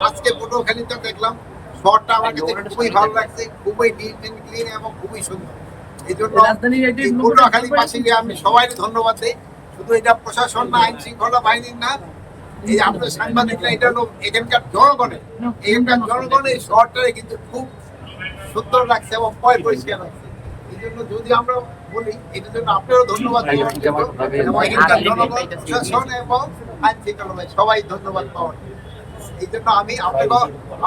আজকে পটুয়াখালীতে দেখলাম শহরটা আমার কাছে খুবই ভালো লাগছে খুবই নিট এন্ড ক্লিন এবং খুবই সুন্দর। এই জন্য পটুয়াখালীবাসীকে আমি সবাই ধন্যবাদ দিই। শুধু এটা প্রশাসন না আইন শৃঙ্খলা বাহিনীর না এই আপনার সাংবাদিকরা এটা হলো এখানকার জনগণের এখানকার জনগণের এই শহরটারে কিন্তু খুব সুন্দর লাগছে এবং পয় পরিষ্কার লাগছে। এই জন্য যদি আমরা বলি এটার জন্য আপনারও ধন্যবাদ। এবং এখানকার জনগণ প্রশাসন এবং আইন শৃঙ্খলা সবাই ধন্যবাদ পাওয়ার। এই জন্য আমি আপনাকে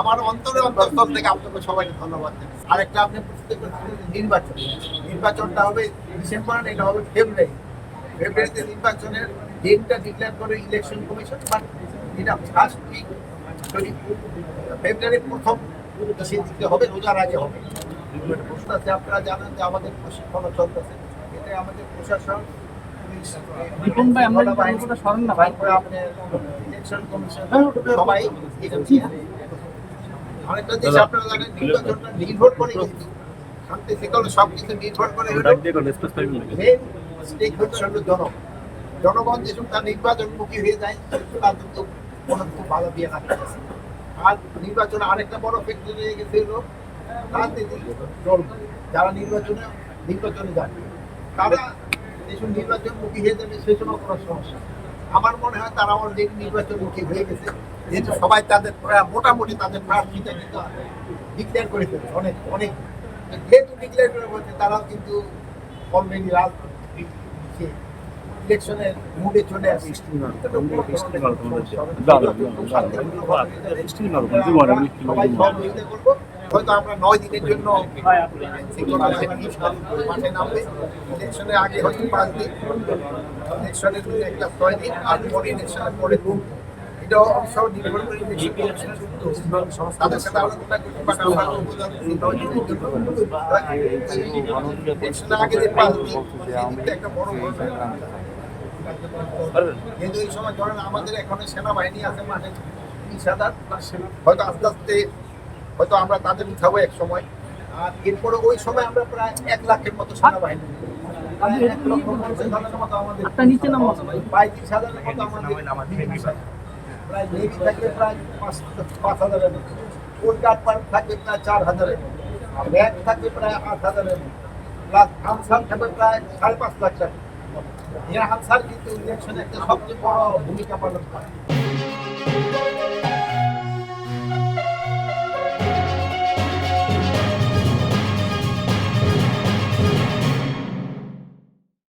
আমার অন্তরে অন্তঃস্থল থেকে আপনাকে সবাইকে ধন্যবাদ দিই আরেকটা আপনি বুঝতে নির্বাচন। নির্বাচনটা হবে ডিসেম্বর এটা হবে ফেব্রুয়ারি। ফেব্রুয়ারিতে নির্বাচনের ডেটটা ডিক্লেয়ার করে ইলেকশন কমিশন বাট এটা ফার্স্ট উইক ফেব্রুয়ারির প্রথম সেদিকে হবে রোজার আগে হবে। প্রশ্ন আছে আপনারা জানেন যে আমাদের প্রশিক্ষণ চলতেছে। এতে আমাদের প্রশাসন রিপন ভাই, আমরা স্মরণ না ভাই। তারপরে আপনার ইলেকশন কমিশন সবাই এটা নিয়ে আপনারা জানেন নির্বাচনটা নির্ভর করে শান্তি শৃঙ্খলা সবকিছু নির্ভর করে মেন স্টেক হচ্ছে হলো জনগণ। জনগণ যেসব তার নির্বাচনমুখী হয়ে যায় তার কিন্তু কোনো দিয়ে রাখতে আর নির্বাচনে আরেকটা বড় ফ্যাক্টর হয়ে গেছে হলো রাজনীতিক দল যারা নির্বাচনে নির্বাচনে যায় তারা যেসব নির্বাচনমুখী হয়ে যাবে সে সময় কোনো সমস্যা। আমার মনে হয় তারা অলরেডি নির্বাচনমুখী হয়ে গেছে। যেহেতু সবাই তাদের প্রায় মোটামুটি তাদের প্রার্থীটা কিন্তু ডিক্লেয়ার করে ফেলেছে অনেক অনেক। যেহেতু ডিক্লেয়ার করে বলছে তারাও কিন্তু অলরেডি রাজনীতি ইলেকশনের মুডে চলে আসছে। সবাই সহযোগিতা করব হয়তো আমরা নয় দিনের জন্য মাঠে নামবে ইলেকশনের আগে হয়তো পাঁচ দিন। ইলেকশনের একটা ছয় দিন, আর পরে ইলেকশনের পরে এটা সাথে একটা বড় কিন্তু এই সময় আমাদের এখানে সেনাবাহিনী আছে মাঠে হয়তো আস্তে আস্তে হয়তো আমরা তাদের উঠাবো এক সময়। আর এরপরে ওই সময় আমরা প্রায় এক লাখের মতো সেনাবাহিনী। প্রায় এক লক্ষ মতো আমাদের নিচে নাম আছে ভাই। পঁয়ত্রিশ হাজারের মতো আমাদের প্রায় নেভি থাকবে প্রায় পাঁচ পাঁচ হাজারের মতো। কোলকাট পার্ক থাকবে প্রায় চার হাজারের। আর ব্যাংক থাকবে প্রায় আট হাজারের। মতো প্লাস আনসার থাকবে প্রায় সাড়ে পাঁচ লাখ টাকা। আনসার কিন্তু ইলেকশনে একটা সবচেয়ে বড় ভূমিকা পালন করে।